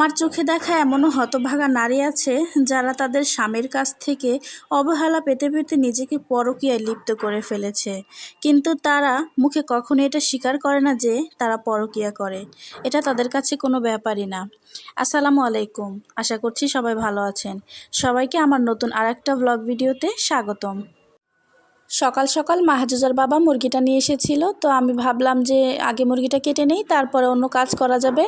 আমার চোখে দেখা এমনও হতভাগা নারী আছে যারা তাদের স্বামীর কাছ থেকে অবহেলা পেতে পেতে নিজেকে পরকীয়ায় লিপ্ত করে ফেলেছে। কিন্তু তারা মুখে কখনো এটা স্বীকার করে না যে তারা পরকীয়া করে। এটা তাদের কাছে কোনো ব্যাপারই না। আসসালামু আলাইকুম। আশা করছি সবাই ভালো আছেন। সবাইকে আমার নতুন আরেকটা ব্লগ ভিডিওতে স্বাগতম। সকাল সকাল মাহাজুজার বাবা মুরগিটা নিয়ে এসেছিল। তো আমি ভাবলাম যে আগে মুরগিটা কেটে নেই, তারপরে অন্য কাজ করা যাবে।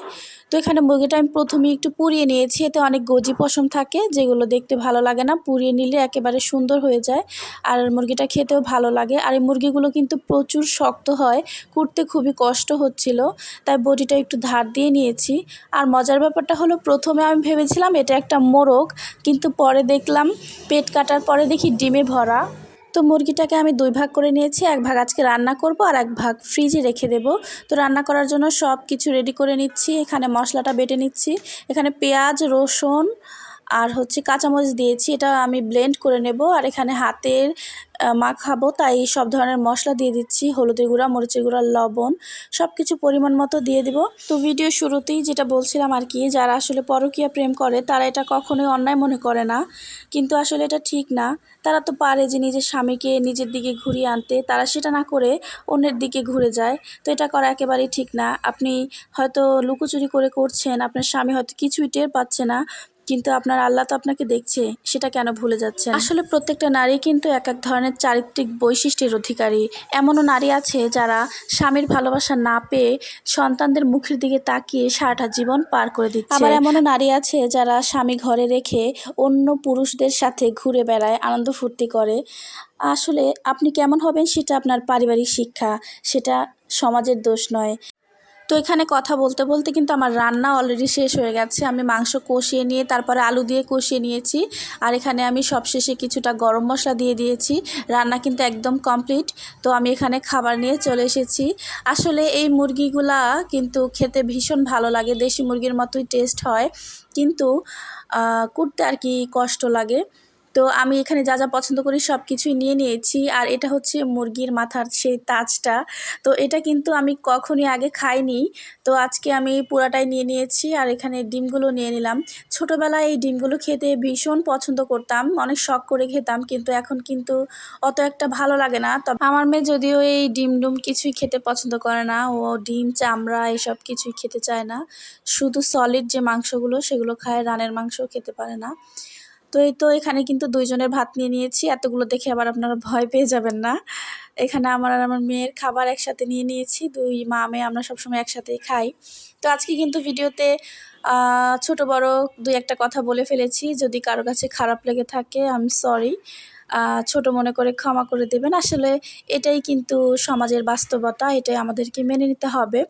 তো এখানে মুরগিটা আমি প্রথমে একটু পুড়িয়ে নিয়েছি, এতে অনেক গজি পশম থাকে, যেগুলো দেখতে ভালো লাগে না। পুড়িয়ে নিলে একেবারে সুন্দর হয়ে যায়, আর মুরগিটা খেতেও ভালো লাগে। আর এই মুরগিগুলো কিন্তু প্রচুর শক্ত হয়, কুটতে খুবই কষ্ট হচ্ছিল, তাই বডিটা একটু ধার দিয়ে নিয়েছি। আর মজার ব্যাপারটা হলো, প্রথমে আমি ভেবেছিলাম এটা একটা মোরগ, কিন্তু পরে দেখলাম, পেট কাটার পরে দেখি ডিমে ভরা। তো মুরগিটাকে আমি দুই ভাগ করে নিয়েছি, এক ভাগ আজকে রান্না করব আর এক ভাগ ফ্রিজে রেখে দেব। তো রান্না করার জন্য সব কিছু রেডি করে নিচ্ছি, এখানে মশলাটা বেটে নিচ্ছি। এখানে পেঁয়াজ, রসুন আর হচ্ছে কাঁচামরিচ দিয়েছি, এটা আমি ব্লেন্ড করে নেব। আর এখানে হাতের মাখাবো তাই সব ধরনের মশলা দিয়ে দিচ্ছি, হলুদের গুঁড়া, মরিচের গুঁড়া, লবণ সব কিছু পরিমাণ মতো দিয়ে দিব। তো ভিডিও শুরুতেই যেটা বলছিলাম আর কি, যারা আসলে পরকীয়া প্রেম করে, তারা এটা কখনোই অন্যায় মনে করে না। কিন্তু আসলে এটা ঠিক না। তারা তো পারে যে নিজের স্বামীকে নিজের দিকে ঘুরিয়ে আনতে, তারা সেটা না করে অন্যের দিকে ঘুরে যায়। তো এটা করা একেবারেই ঠিক না। আপনি হয়তো লুকোচুরি করে করছেন, আপনার স্বামী হয়তো কিছুই টের পাচ্ছে না। কিন্তু আপনার আল্লাহ তো আপনাকে দেখছে, সেটা কেন ভুলে যাচ্ছে আসলে প্রত্যেকটা নারী কিন্তু এক এক ধরনের চারিত্রিক বৈশিষ্ট্যের অধিকারী। এমনও নারী আছে যারা স্বামীর ভালোবাসা না পেয়ে সন্তানদের মুখের দিকে তাকিয়ে সারাটা জীবন পার করে দিচ্ছে। আবার এমনও নারী আছে যারা স্বামী ঘরে রেখে অন্য পুরুষদের সাথে ঘুরে বেড়ায়, আনন্দ ফুর্তি করে। আসলে আপনি কেমন হবেন সেটা আপনার পারিবারিক শিক্ষা, সেটা সমাজের দোষ নয়। তো এখানে কথা বলতে বলতে কিন্তু আমার রান্না অলরেডি শেষ হয়ে গেছে। আমি মাংস কষিয়ে নিয়ে তারপরে আলু দিয়ে কষিয়ে নিয়েছি। আর এখানে আমি সবশেষে কিছুটা গরম মশলা দিয়ে দিয়েছি। রান্না কিন্তু একদম কমপ্লিট তো আমি এখানে খাবার নিয়ে চলে এসেছি। আসলে এই মুরগিগুলা কিন্তু খেতে ভীষণ ভালো লাগে। দেশি মুরগির মতোই টেস্ট হয়। কিন্তু করতে আর কি কষ্ট লাগে। তো আমি এখানে যা যা পছন্দ করি সব কিছুই নিয়ে নিয়েছি। আর এটা হচ্ছে মুরগির মাথার সেই তাজটা। তো এটা কিন্তু আমি কখনই আগে খাইনি। তো আজকে আমি পুরাটাই নিয়ে নিয়েছি আর এখানে ডিমগুলো নিয়ে নিলাম। ছোটোবেলায় এই ডিমগুলো খেতে ভীষণ পছন্দ করতাম। অনেক শখ করে খেতাম, কিন্তু এখন কিন্তু অত একটা ভালো লাগে না। তবে আমার মেয়ে যদিও এই ডিম ডুম কিছুই খেতে পছন্দ করে না। ও ডিম, চামড়া এসব কিছুই খেতে চায় না। শুধু সলিড যে মাংসগুলো সেগুলো খায়, রানের মাংসও খেতে পারে না। তো এই তো এখানে কিন্তু দুইজনের ভাত নিয়ে নিয়েছি, এতগুলো দেখে আবার আপনারা ভয় পেয়ে যাবেন না। এখানে আমার আর আমার মেয়ের খাবার একসাথে নিয়ে নিয়েছি, দুই মা, মেয়ে আমরা সবসময় একসাথেই খাই। তো আজকে কিন্তু ভিডিওতে ছোট, বড় দুই একটা কথা বলে ফেলেছি, যদি কারও কাছে খারাপ লেগে থাকে আমি সরি ছোট মনে করে ক্ষমা করে দেবেন। আসলে এটাই কিন্তু সমাজের বাস্তবতা, এটাই আমাদেরকে মেনে নিতে হবে।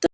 তো